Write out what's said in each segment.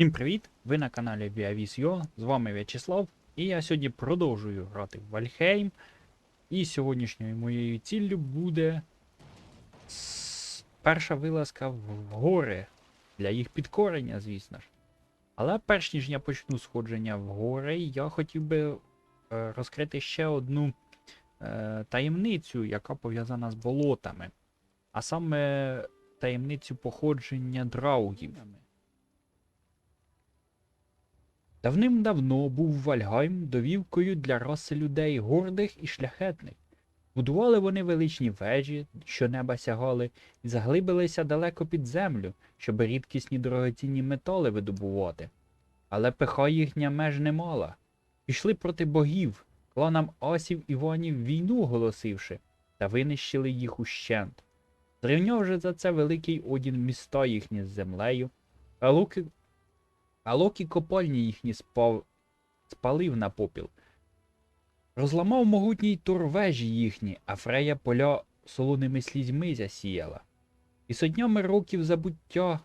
Всім привіт! Ви на каналі Viavis.io, з вами В'ячеслав, і я сьогодні продовжую грати в Вальхейм. І сьогоднішньою моєю ціллю буде перша вилазка в гори для їх підкорення, звісно ж. Але перш ніж я почну сходження в гори, я хотів би е, розкрити ще одну е, таємницю, яка пов'язана з болотами. А саме таємницю походження драугів. Давним-давно був Вальгайм довівкою для раси людей гордих і шляхетних. Будували вони величні вежі, що неба сягали, і заглибилися далеко під землю, щоб рідкісні дорогоцінні метали видобувати. Але пиха їхня меж не мала. Пішли проти богів, кланам асів Іванів війну оголосивши, та винищили їх ущент. Зрівняв же за це великий одін міста їхні з землею, а луки а Локі копальні їхні спав... спалив на попіл. Розламав могутній тур вежі їхні, а Фрея поля солоними слізьми засіяла. І сотнями років забуття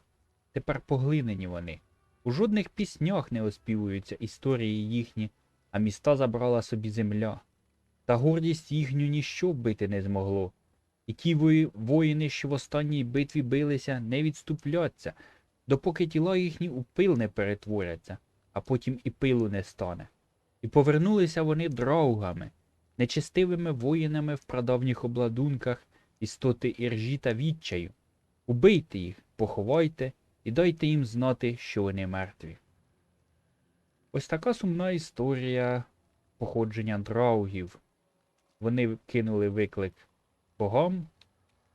тепер поглинені вони. У жодних піснях не оспівуються історії їхні, а міста забрала собі земля. Та гордість їхню ніщо бити не змогло. І ті воїни, що в останній битві билися, не відступляться, допоки тіла їхні у пил не перетворяться, а потім і пилу не стане. І повернулися вони драугами, нечестивими воїнами в прадавніх обладунках, істоти іржі та відчаю. Убийте їх, поховайте і дайте їм знати, що вони мертві. Ось така сумна історія походження драугів. Вони кинули виклик богам.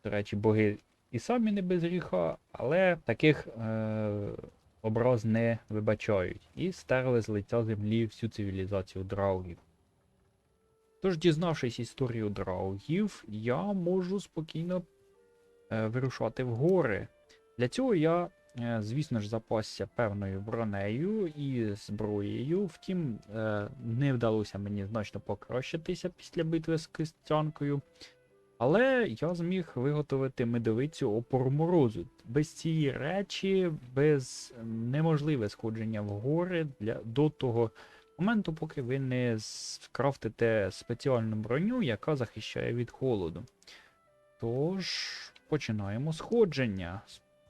До речі, боги і самі не без гріха, але таких е, образ не вибачають і стерли з лиця землі всю цивілізацію драугів. Тож, дізнавшись історію драугів, я можу спокійно е, вирушати в гори. Для цього я, е, звісно ж, запасся певною бронею і зброєю, втім, е, не вдалося мені значно покращитися після битви з кистянкою. Але я зміг виготовити медовицю опору морозу. Без цієї речі, без неможливе сходження в гори для, до того моменту, поки ви не скрафтите спеціальну броню, яка захищає від холоду. Тож, починаємо сходження.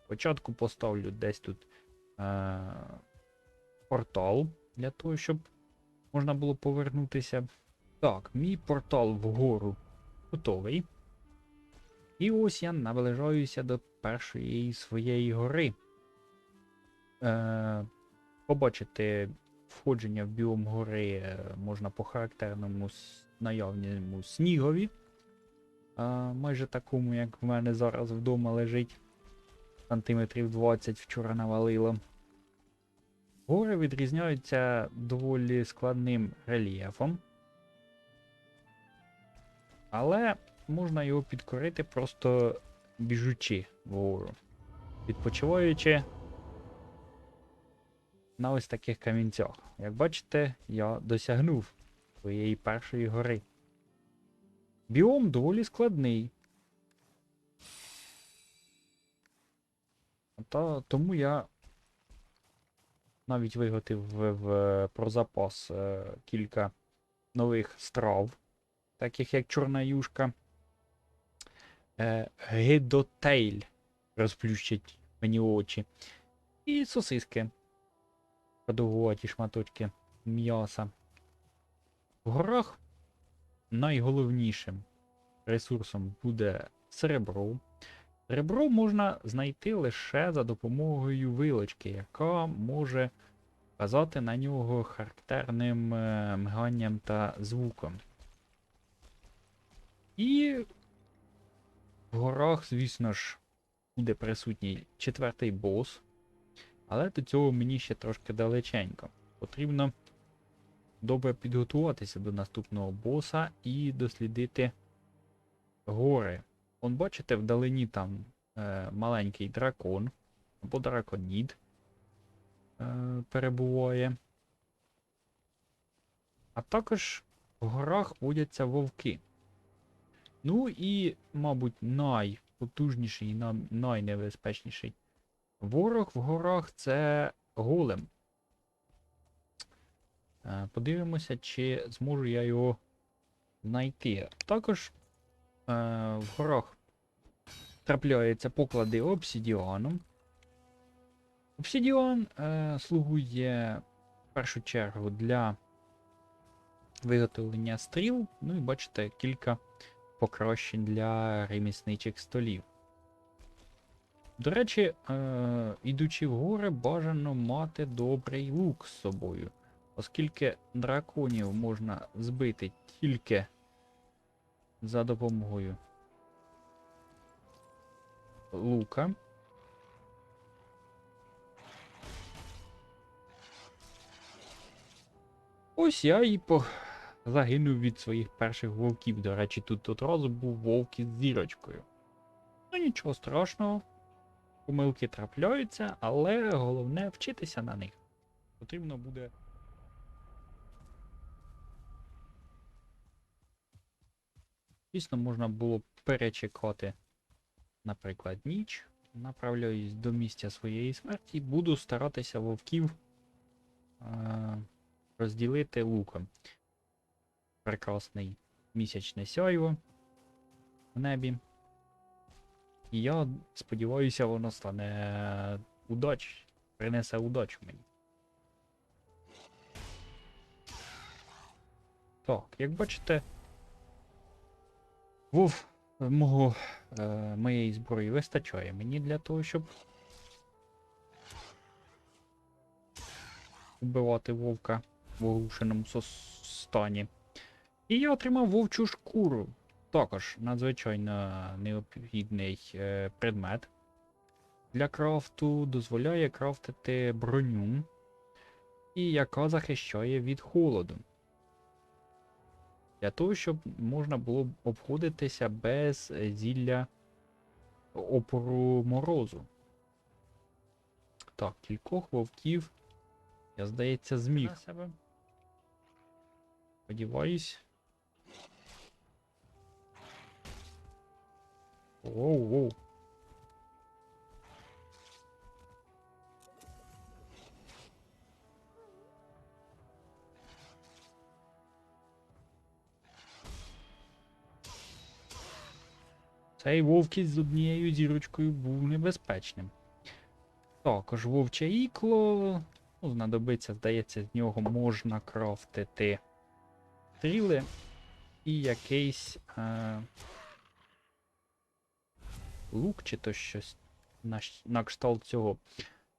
Спочатку поставлю десь тут е- портал для того, щоб можна було повернутися. Так, мій портал вгору готовий. І ось я наближаюся до першої своєї гори. Е, побачити входження в біом гори е, можна по характерному наявному снігові. Е, майже такому, як в мене зараз вдома лежить. Сантиметрів 20 вчора навалило. Гори відрізняються доволі складним рельєфом. Але можна його підкорити просто біжучи вгору. Відпочиваючи на ось таких камінцях. Як бачите, я досягнув своєї першої гори. Біом доволі складний. Та, тому я навіть виготовив в, в, про запас е, кілька нових страв, таких як чорна юшка. Е, гидотейль розплющить мені очі. І сосиски. Продовгуваті шматочки м'яса. В горах найголовнішим ресурсом буде серебро. Серебро можна знайти лише за допомогою вилочки, яка може вказати на нього характерним е, миганням та звуком. І в горах, звісно ж, буде присутній четвертий бос. Але до цього мені ще трошки далеченько. Потрібно добре підготуватися до наступного боса і дослідити гори. Он бачите, вдалині там е, маленький дракон або драконід е, перебуває. А також в горах водяться вовки. Ну і, мабуть, найпотужніший і найнебезпечніший ворог в горах це голем. Е, Подивимося, чи зможу я його знайти. Також е, в горах трапляються поклади обсідіану. Обсідіан е, слугує в першу чергу для виготовлення стріл. Ну і бачите, кілька покращень для ремісничих столів. До речі, е, ідучи в гори, бажано мати добрий лук з собою, оскільки драконів можна збити тільки за допомогою лука. Ось я і по... загинув від своїх перших вовків. До речі, тут одразу був вовк із зірочкою. Ну нічого страшного. Помилки трапляються, але головне вчитися на них. Потрібно буде. Дійсно, можна було перечекати, наприклад, ніч. Направляюсь до місця своєї смерті. Буду старатися вовків е- розділити луком. Прекрасний місячне сяйво в небі. І я сподіваюся, воно стане удач, принесе удачу мені. Так, як бачите, вов мого, е, моєї зброї вистачає мені для того, щоб вбивати вовка в оглушеному стані. І я отримав вовчу шкуру. Також надзвичайно необхідний е, предмет для крафту, дозволяє крафтити броню, і яка захищає від холоду. Для того, щоб можна було обходитися без зілля опору морозу. Так, кількох вовків, я здається, зміг. Сподіваюсь. Воу, воу. Цей вовк із однією зірочкою був небезпечним. Також вовче ікло. Ну, знадобиться, здається, з нього можна крафтити стріли і якийсь. Е... лук чи то щось на, на кшталт цього.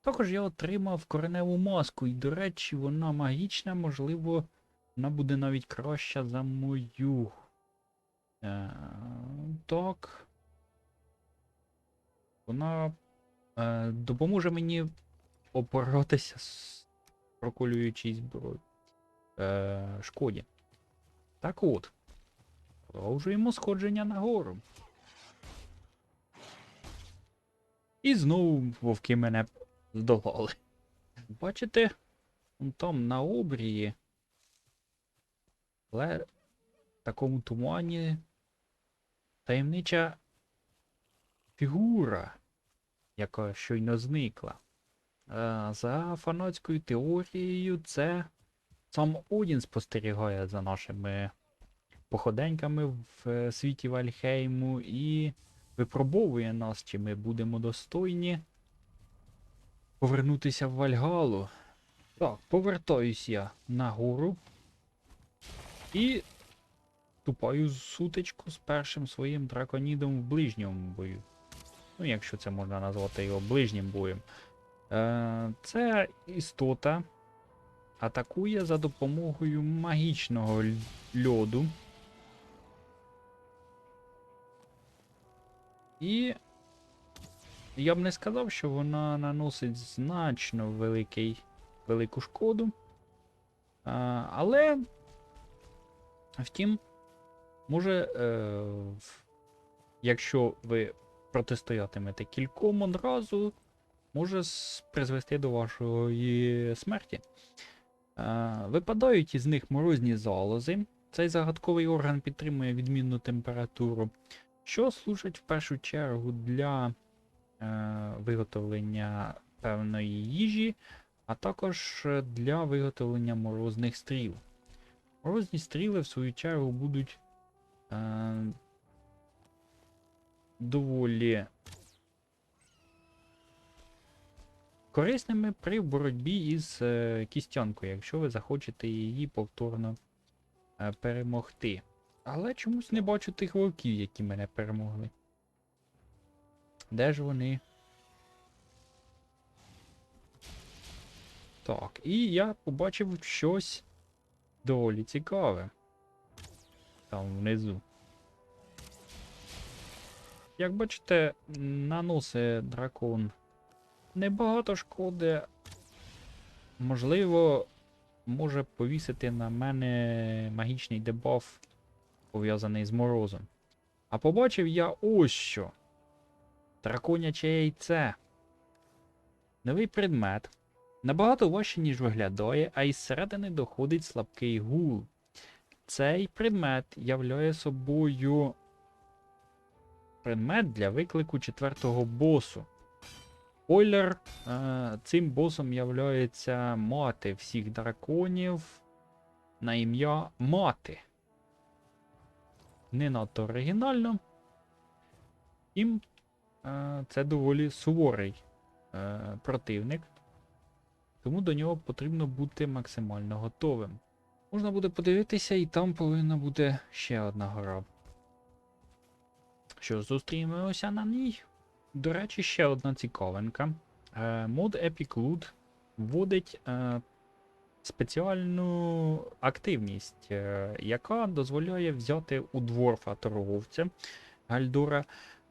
Також я отримав кореневу маску, і, до речі, вона магічна, можливо, вона буде навіть краща за мою. Е, так. Вона е, допоможе мені опоротися з проколюючій зброї. Е, шкоді. Так от. Продовжуємо сходження нагору. І знову вовки мене здолали. Бачите, там на обрії, але в такому тумані таємнича фігура, яка щойно зникла. Е, За фанатською теорією, це сам Одін спостерігає за нашими походеньками в е, світі Вальхейму і випробовує нас, чи ми будемо достойні повернутися в Вальгалу. Так, повертаюсь я нагору і вступаю в сутичку з першим своїм драконідом в ближньому бою. Ну, якщо це можна назвати його ближнім боєм. Е, це істота атакує за допомогою магічного льоду. І я б не сказав, що вона наносить значно великий, велику шкоду. А, але, втім, може, е, якщо ви протистоятимете кільком одразу, може призвести до вашої смерті. Е, випадають із них морозні залози. Цей загадковий орган підтримує відмінну температуру, що служить в першу чергу для е, виготовлення певної їжі, а також для виготовлення морозних стріл. Морозні стріли, в свою чергу, будуть е, доволі корисними при боротьбі із е, кістянкою, якщо ви захочете її повторно е, перемогти. Але чомусь не бачу тих вовків, які мене перемогли. Де ж вони? Так, і я побачив щось доволі цікаве. Там внизу. Як бачите, наносить дракон небагато шкоди. Можливо, може повісити на мене магічний дебаф, пов'язаний з морозом. А побачив я ось що. Драконяче яйце. Новий предмет. Набагато важче, ніж виглядає, а із середини доходить слабкий гул. Цей предмет являє собою предмет для виклику четвертого босу. Спойлер, е, цим босом являється мати всіх драконів на ім'я Мати. Не надто оригінально. Втім, е, це доволі суворий е, противник, тому до нього потрібно бути максимально готовим. Можна буде подивитися, і там повинна бути ще одна гора. Що зустрінемося на ній. До речі, ще одна цікавинка. Е, мод Epic Loot вводить спеціальну активність, е, яка дозволяє взяти у дворфа торговця Гальдура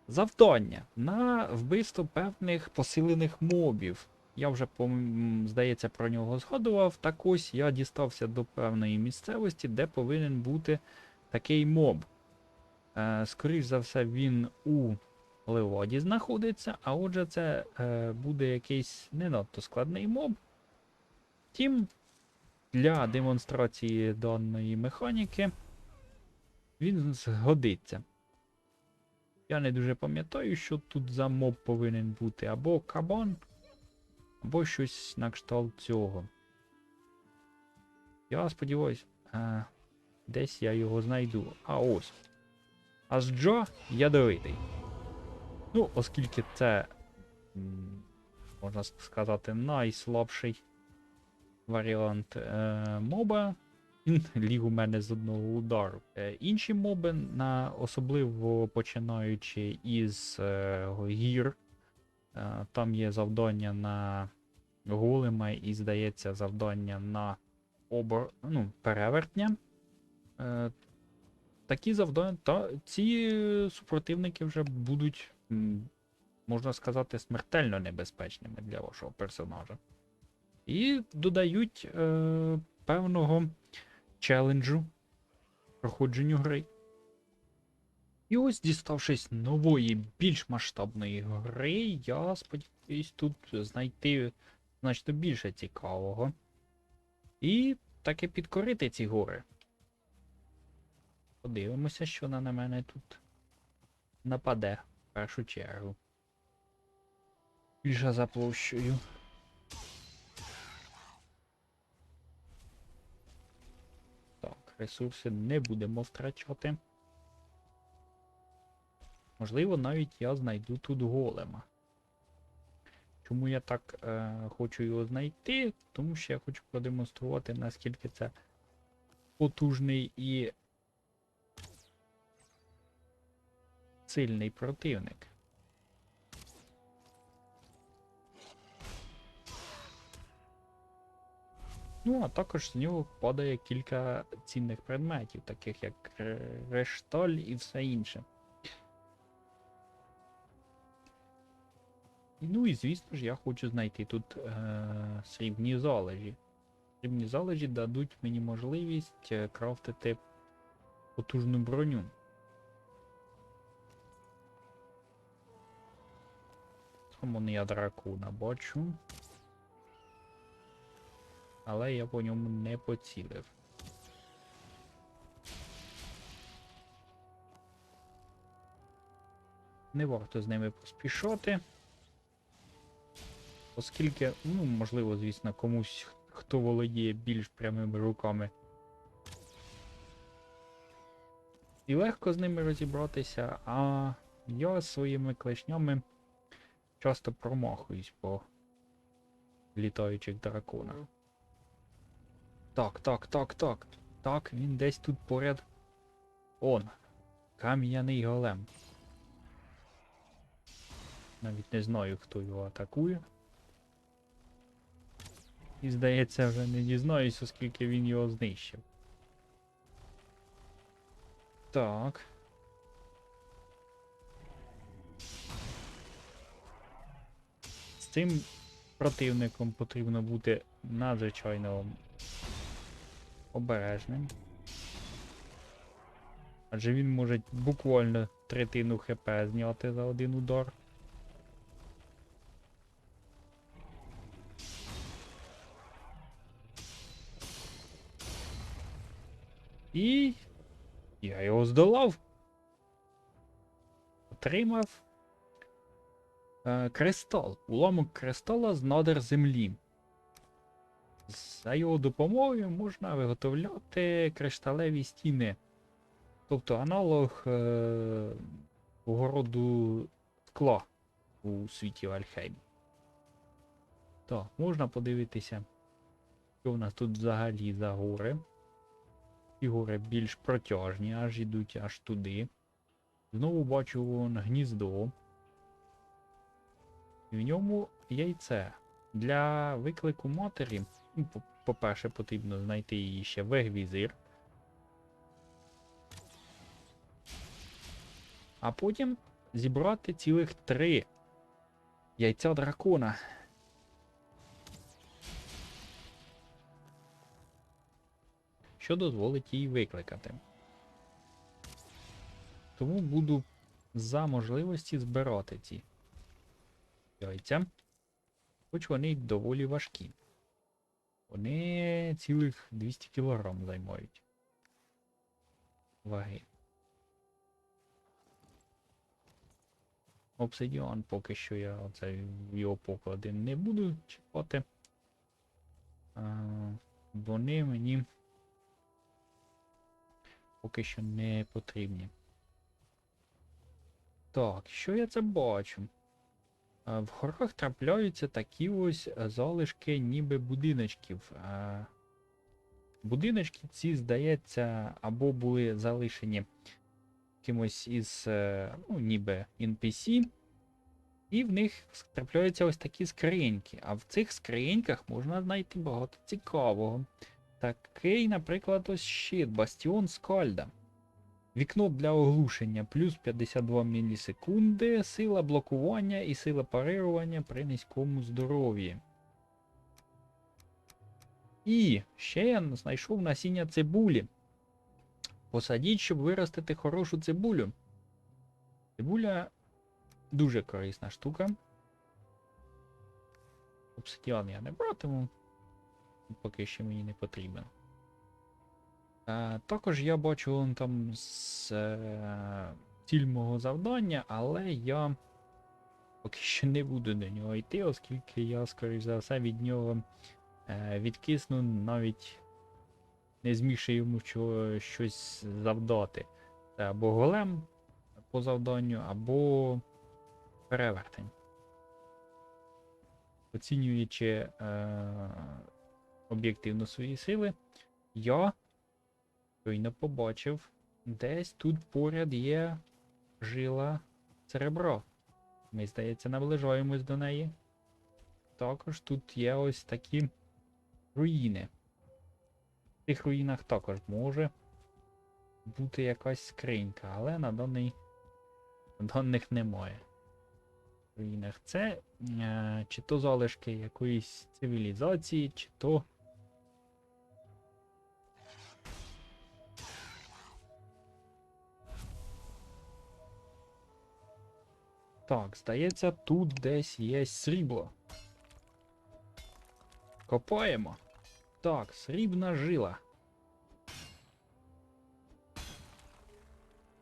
завдання на вбивство певних посилених мобів. Я вже, здається, про нього згадував. Так ось я дістався до певної місцевості, де повинен бути такий моб. Е, скоріш за все, він у Леводі знаходиться, а отже, це е, буде якийсь не надто складний моб. Втім, для демонстрації даної механіки він згодиться. Я не дуже пам'ятаю, що тут за моб повинен бути або кабан, або щось на кшталт цього. Я сподіваюсь, е, десь я його знайду. А ось. Аж Джо ядовитий. Ну, оскільки це, можна сказати, найслабший варіант е, моба, він ліг у мене з одного удару. Е, інші моби, на, особливо починаючи із е, гір, е, там є завдання на голема і, здається, завдання на обор... ну, перевертня. Е, такі завдання, та ці супротивники вже будуть, можна сказати, смертельно небезпечними для вашого персонажа. І додають е, певного челенджу проходженню гри. І ось, діставшись нової, більш масштабної гри, я сподіваюсь тут знайти значно більше цікавого. І таки підкорити ці гори. Подивимося, що вона на мене тут нападе в першу чергу. Більше за площею. Ресурси не будемо втрачати. Можливо, навіть я знайду тут голема. Чому я так е, хочу його знайти? Тому що я хочу продемонструвати, наскільки це потужний і сильний противник. Ну, а також з нього падає кілька цінних предметів, таких як решталь і все інше. Ну і звісно ж, я хочу знайти тут е- срібні залежі. Срібні залежі дадуть мені можливість е, крафтити потужну броню. Тому я дракона бачу. Але я по ньому не поцілив. Не варто з ними поспішати. Оскільки, ну, можливо, звісно, комусь, хто володіє більш прямими руками. І легко з ними розібратися, а я своїми клешнями часто промахуюсь по літаючих драконах. Так, так, так, так. Так, він десь тут поряд. Он. Кам'яний голем. Навіть не знаю, хто його атакує. І здається, вже не дізнаюсь, оскільки він його знищив. Так. З цим противником потрібно бути надзвичайно обережним. Адже він може буквально третину ХП зняти за один удар. І я його здолав. Отримав е, кристал. Уламок кристала з надр землі. За його допомогою можна виготовляти кришталеві стіни. Тобто аналог е, городу скла у світі Альхейм. Так, можна подивитися, що в нас тут взагалі за гори. Ці гори більш протяжні, аж ідуть аж туди. Знову бачу вон гніздо. І в ньому яйце. Для виклику матері, по-перше, потрібно знайти її ще вегвізир. А потім зібрати цілих три яйця дракона. Що дозволить їй викликати. Тому буду за можливості збирати ці яйця. Хоч вони доволі важкі. Вони цілих 200 кг займають. Ваги. Обсидіан поки що я оце його поклади не буду чіпати. А, вони мені поки що не потрібні. Так, що я це бачу? А, В горах трапляються такі ось е, залишки ніби будиночків. Будиночки ці, здається, або були залишені кимось із, е, ну, ніби NPC, і в них трапляються ось такі скриньки. А в цих скриньках можна знайти багато цікавого. Такий, наприклад, ось щит Бастіон Скальда. Вікно для оглушення плюс 52 мілісекунди, сила блокування і сила парирування при низькому здоров'ї. І ще я знайшов насіння цибулі. Посадіть, щоб виростити хорошу цибулю. Цибуля дуже корисна штука. Обсидіан я не братиму. Поки що мені не потрібен. Е, також я бачу вон там з, е, ціль мого завдання, але я поки що не буду до нього йти, оскільки я, скоріш за все, від нього е, відкисну, навіть не змігши йому чого, щось завдати. Це або голем по завданню, або перевертень. Оцінюючи е, об'єктивно свої сили, я щойно побачив, десь тут поряд є жила серебро. Ми, здається, наближаємось до неї. Також тут є ось такі руїни. В цих руїнах також може бути якась скринька, але на даний на даних немає. В руїнах це е, чи то залишки якоїсь цивілізації, чи то. Так, здається, тут десь є срібло. Копаємо. Так, срібна жила.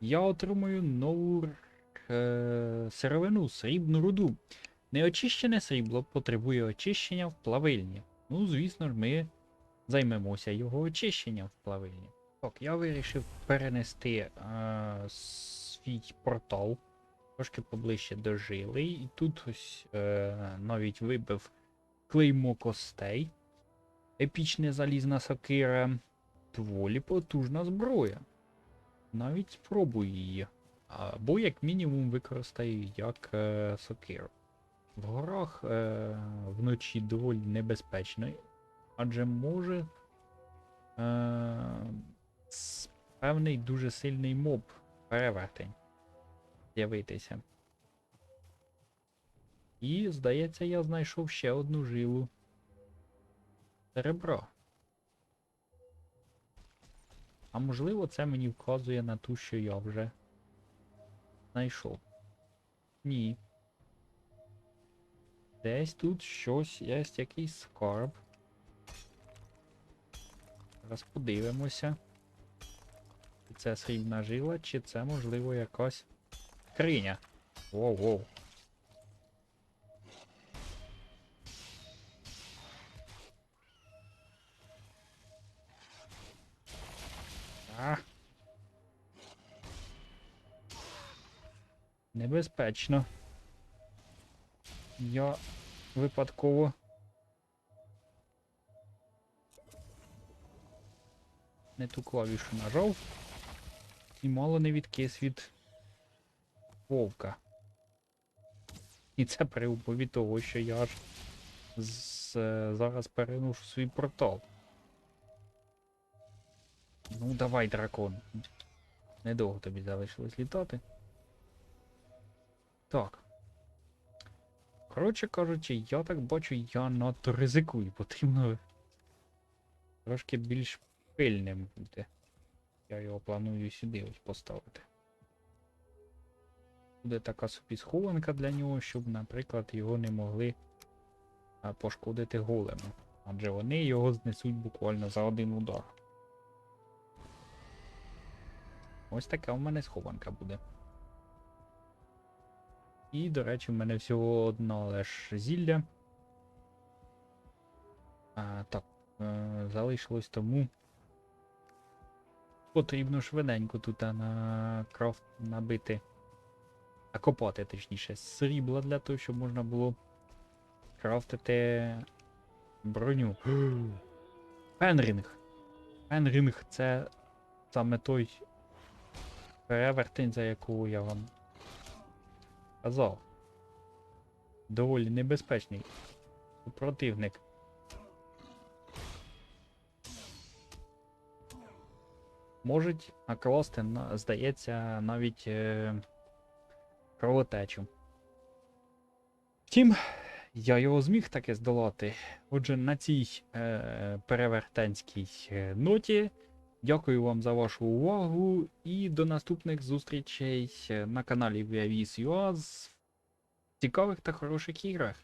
Я отримую нову е, сировину, срібну руду. Неочищене срібло потребує очищення в плавильні. Ну, звісно ж, ми займемося його очищенням в плавильні. Так, я вирішив перенести е, свій портал трошки поближче до жили. І тут ось е, навіть вибив клеймо костей. Епічна залізна сокира. Доволі потужна зброя. Навіть спробую її. Або як мінімум використаю як е, сокиру. В горах е, вночі доволі небезпечно, адже може е, певний дуже сильний моб перевертень з'явитися. І, здається, я знайшов ще одну жилу. Серебро. А можливо, це мені вказує на ту, що я вже знайшов. Ні. Десь тут щось є якийсь скарб. Зараз подивимося. Це срібна жила, чи це можливо якась скриня. Воу-воу. А. Небезпечно. Я випадково. Не ту клавішу нажав. І мало не відкис від вовка. І це при умові того, що я ж з, е, зараз переношу свій портал. Ну, давай, дракон. Недовго тобі залишилось літати. Так. Коротше кажучи, я так бачу, я надто ризикую. Потрібно трошки більш пильним бути. Я його планую сюди ось поставити. Буде така собі схованка для нього, щоб, наприклад, його не могли пошкодити големи. Адже вони його знесуть буквально за один удар. Ось така в мене схованка буде. І, до речі, в мене всього одна лиш зілля. А, так, е, залишилось тому. Потрібно швиденько тут на крафт набити. Накопати, точніше, срібла для того, щоб можна було крафтити броню. Пенрінг. Пенрінг це саме той перевертень, за якого я вам казав. Доволі небезпечний супротивник. Можуть накласти, здається, навіть е, кровотечу. Втім, я його зміг таки здолати. Отже, на цій е, перевертенській е, ноті. Дякую вам за вашу увагу і до наступних зустрічей е, на каналі Viavis.ua з цікавих та хороших іграх.